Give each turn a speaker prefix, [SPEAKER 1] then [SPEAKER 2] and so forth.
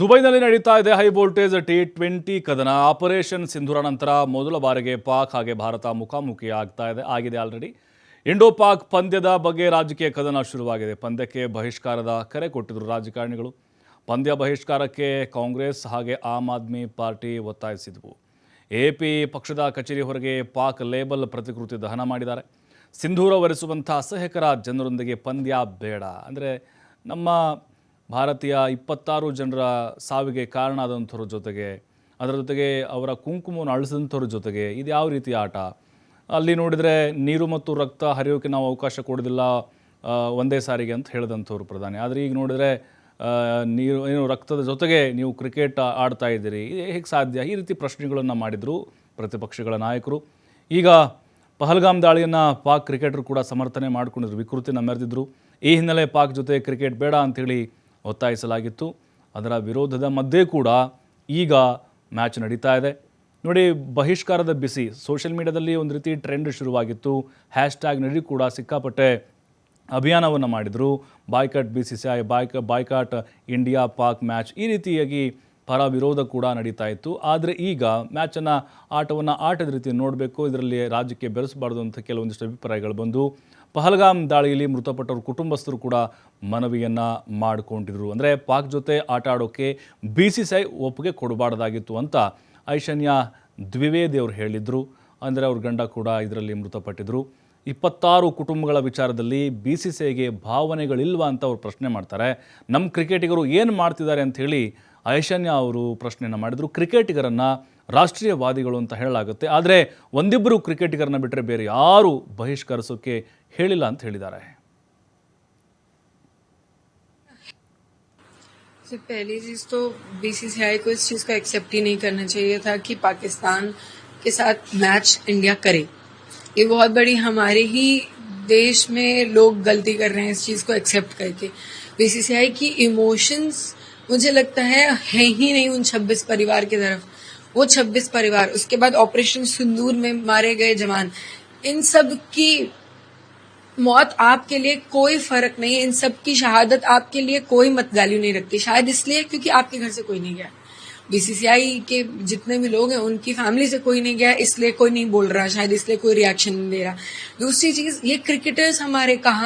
[SPEAKER 1] ದುಬೈನಲ್ಲಿ ನಡೀತಾ ಇದೆ ಹೈ ವೋಲ್ಟೇಜ್ ಟಿ ಟ್ವೆಂಟಿ ಕದನ. ಆಪರೇಷನ್ ಸಿಂಧೂರ ನಂತರ ಮೊದಲ ಬಾರಿಗೆ ಪಾಕ್ ಹಾಗೆ ಭಾರತ ಮುಖಾಮುಖಿ ಆಗ್ತಾ ಇದೆ, ಆಗಿದೆ ಆಲ್ರೆಡಿ ಇಂಡೋ ಪಾಕ್ ಪಂದ್ಯದ ಬಗ್ಗೆ ರಾಜಕೀಯ ಕದನ ಶುರುವಾಗಿದೆ. ಪಂದ್ಯಕ್ಕೆ ಬಹಿಷ್ಕಾರದ ಕರೆ ಕೊಟ್ಟಿದ್ರು ರಾಜಕಾರಣಿಗಳು. ಪಂದ್ಯ ಬಹಿಷ್ಕಾರಕ್ಕೆ ಕಾಂಗ್ರೆಸ್ ಹಾಗೆ ಆಮ್ ಆದ್ಮಿ ಪಾರ್ಟಿ ಒತ್ತಾಯಿಸಿದ್ವು. ಎ ಪಿ ಪಕ್ಷದ ಕಚೇರಿ ಹೊರಗೆ ಪಾಕ್ ಲೇಬಲ್ ಪ್ರತಿಕೃತಿ ದಹನ ಮಾಡಿದ್ದಾರೆ. ಸಿಂಧೂರ ಒರೆಸುವಂಥ ಅಸಹ್ಯಕರ ಜನರೊಂದಿಗೆ ಪಂದ್ಯ ಬೇಡ. ಅಂದರೆ ನಮ್ಮ ಭಾರತೀಯ ಇಪ್ಪತ್ತಾರು ಜನರ ಸಾವಿಗೆ ಕಾರಣ ಆದಂಥವ್ರ ಜೊತೆಗೆ, ಅದರ ಜೊತೆಗೆ ಅವರ ಕುಂಕುಮವನ್ನು ಅಳಿಸಿದಂಥವ್ರ ಜೊತೆಗೆ ಇದು ಯಾವ ರೀತಿಯ ಆಟ? ಅಲ್ಲಿ ನೋಡಿದರೆ ನೀರು ಮತ್ತು ರಕ್ತ ಹರಿಯೋಕೆ ನಾವು ಅವಕಾಶ ಕೊಡೋದಿಲ್ಲ ಒಂದೇ ಸಾರಿಗೆ ಅಂತ ಹೇಳಿದಂಥವ್ರು ಪ್ರಧಾನಿ. ಆದರೆ ಈಗ ನೋಡಿದರೆ ನೀರು, ಏನು ರಕ್ತದ ಜೊತೆಗೆ ನೀವು ಕ್ರಿಕೆಟ್ ಆಡ್ತಾ ಇದ್ದೀರಿ ಹೇಗೆ ಸಾಧ್ಯ? ಈ ರೀತಿ ಪ್ರಶ್ನೆಗಳನ್ನು ಮಾಡಿದರು ಪ್ರತಿಪಕ್ಷಗಳ ನಾಯಕರು. ಈಗ ಪಹಲ್ಗಾಮ್ ದಾಳಿಯನ್ನು ಪಾಕ್ ಕ್ರಿಕೆಟರು ಕೂಡ ಸಮರ್ಥನೆ ಮಾಡಿಕೊಂಡಿದ್ರು, ವಿಕೃತಿನ ಮೆರೆದಿದ್ರು. ಈ ಹಿನ್ನೆಲೆ ಪಾಕ್ ಜೊತೆ ಕ್ರಿಕೆಟ್ ಬೇಡ ಅಂಥೇಳಿ ಒತ್ತಾಯಿಸಲಾಗಿತ್ತು. ಅದರ ವಿರೋಧದ ಮಧ್ಯೆ ಕೂಡ ಈಗ ಮ್ಯಾಚ್ ನಡೀತಾ ಇದೆ. ನೋಡಿ, ಬಹಿಷ್ಕಾರದ ಬಿಸಿ. ಸೋಷಿಯಲ್ ಮೀಡಿಯಾದಲ್ಲಿ ಒಂದು ರೀತಿ ಟ್ರೆಂಡ್ ಶುರುವಾಗಿತ್ತು. ಹ್ಯಾಶ್ ಟ್ಯಾಗ್ನಲ್ಲಿ ಕೂಡ ಸಿಕ್ಕಾಪಟ್ಟೆ ಅಭಿಯಾನವನ್ನು ಮಾಡಿದರು. Boycott B C C I ಬಾಯ್ಕ, boycott India Pak match ಈ ರೀತಿಯಾಗಿ ಪರ ವಿರೋಧ ಕೂಡ ನಡೀತಾ ಇತ್ತು. ಆದರೆ ಈಗ ಮ್ಯಾಚನ್ನು, ಆಟವನ್ನು ಆಟದ ರೀತಿ ನೋಡಬೇಕು. ಇದರಲ್ಲಿ ರಾಜ್ಯಕ್ಕೆ ಬೆರೆಸಬಾರ್ದು ಅಂತ ಕೆಲವೊಂದಿಷ್ಟು ಅಭಿಪ್ರಾಯಗಳು ಬಂದು ಪಹಲ್ಗಾಮ್ ದಾಳಿಯಲ್ಲಿ ಮೃತಪಟ್ಟವ್ರ ಕುಟುಂಬಸ್ಥರು ಕೂಡ ಮನವಿಯನ್ನು ಮಾಡಿಕೊಂಡಿದ್ರು. ಅಂದರೆ ಪಾಕ್ ಜೊತೆ ಆಟ ಆಡೋಕ್ಕೆ ಬಿ ಸಿ ಸಿ ಐ ಒಪ್ಪಿಗೆ ಕೊಡಬಾರ್ದಾಗಿತ್ತು ಅಂತ ಐಶನ್ಯ ದ್ವಿವೇದಿ ಅವರು ಹೇಳಿದರು. ಅಂದರೆ ಅವ್ರ ಗಂಡ ಕೂಡ ಇದರಲ್ಲಿ ಮೃತಪಟ್ಟಿದ್ರು. ಇಪ್ಪತ್ತಾರು ಕುಟುಂಬಗಳ ವಿಚಾರದಲ್ಲಿ ಬಿ ಸಿ ಸಿ ಐಗೆ ಭಾವನೆಗಳಿಲ್ವಾ ಅಂತ ಅವ್ರು ಪ್ರಶ್ನೆ ಮಾಡ್ತಾರೆ. ನಮ್ಮ ಕ್ರಿಕೆಟಿಗರು ಏನು ಮಾಡ್ತಿದ್ದಾರೆ ಅಂತ ಹೇಳಿ ಐಶನ್ಯ ಅವರು ಪ್ರಶ್ನೆಯನ್ನು ಮಾಡಿದರು. ಕ್ರಿಕೆಟಿಗರನ್ನು ರಾಷ್ಟ್ರೀಯವಾದಿಗಳು ಅಂತ ಹೇಳಲಾಗುತ್ತೆ ಆದರೆ ಒಂದಿಬ್ಬರು ಕ್ರಿಕೆಟಿಗರನ್ನ ಬಿಟ್ಟರೆ ಬೇರೆ ಯಾರು ಬಹಿಷ್ಕರಿಸೋಕ್ಕೆ ಹೇಳಿಲ್ಲ ಅಂತ ಹೇಳಿದ್ದಾರೆ
[SPEAKER 2] सबसे पहली चीज तो बीसीसीआई को इस चीज का एक्सेप्ट ही नहीं करना चाहिए था कि पाकिस्तान के साथ मैच इंडिया करे ये बहुत बड़ी हमारे ही देश में लोग गलती कर रहे हैं इस चीज को एक्सेप्ट करके बीसीसीआई की इमोशंस मुझे लगता है है ही नहीं उन 26 परिवार की तरफ वो 26 परिवार, उसके बाद ऑपरेशन सिंदूर में मारे गए जवान। इन सब की मौत आपके लिए कोई फ़र्क नहीं है, इन सब की शहादत आपके लिए कोई मत वैल्यू नहीं रखती। शायद इसलिए क्योंकि आपके घर से कोई नहीं गया। बीसीसीआई के जितने भी लोग हैं, उनकी फैमिली से कोई नहीं गया, इसलिए कोई नहीं बोल रहा, शायद इसलिए कोई रिएक्शन नहीं दे रहा। दूसरी चीज़, ये क्रिकेटर्स हमारे कहाँ